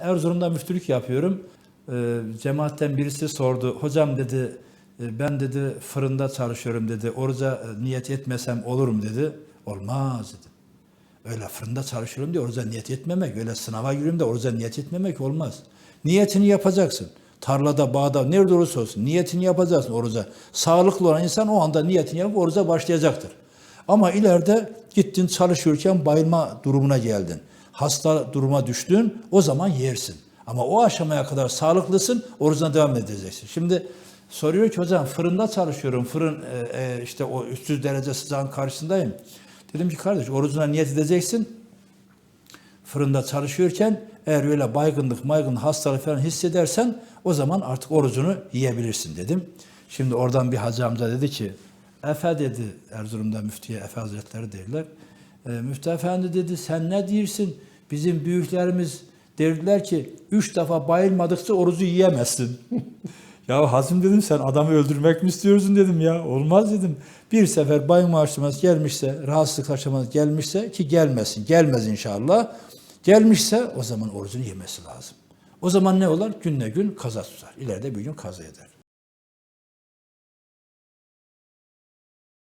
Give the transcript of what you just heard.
Erzurum'da müftülük yapıyorum. Ee, cemaatten birisi sordu. Hocam dedi e, ben dedi fırında çalışıyorum dedi. Oruca e, niyet etmesem olur mu dedi. Olmaz dedim. Öyle fırında çalışıyorum diye oruca niyet etmemek, öyle sınava giriyorum da oruca niyet etmemek olmaz. Niyetini yapacaksın. Tarlada, bağda, nerede olursa olsun niyetini yapacaksın oruca. Sağlıklı olan insan o anda niyetini yapıp oruca başlayacaktır. Ama ileride gittin çalışırken bayılma durumuna geldin. Hasta duruma düştün, o zaman yersin. Ama o aşamaya kadar sağlıklısın, orucuna devam edeceksin. Şimdi soruyor ki hocam fırında çalışıyorum, fırın e, e, işte o 300 derece sıcağın karşısındayım. Dedim ki kardeş orucuna niyet edeceksin. Fırında çalışıyorken eğer öyle baygınlık, maygın, hastalık falan hissedersen o zaman artık orucunu yiyebilirsin dedim. Şimdi oradan bir hacı amca dedi ki Efe dedi Erzurum'da müftiye Efe Hazretleri derler. E, Müftü Efendi dedi sen ne diyorsun? Bizim büyüklerimiz derdiler ki üç defa bayılmadıkça orucu yiyemezsin. ya Hazım dedim sen adamı öldürmek mi istiyorsun dedim ya. Olmaz dedim. Bir sefer bayılma aşaması gelmişse, rahatsızlık aşaması gelmişse ki gelmesin. Gelmez inşallah. Gelmişse o zaman orucunu yemesi lazım. O zaman ne olur? Günle gün kaza tutar. İleride bir gün kaza eder.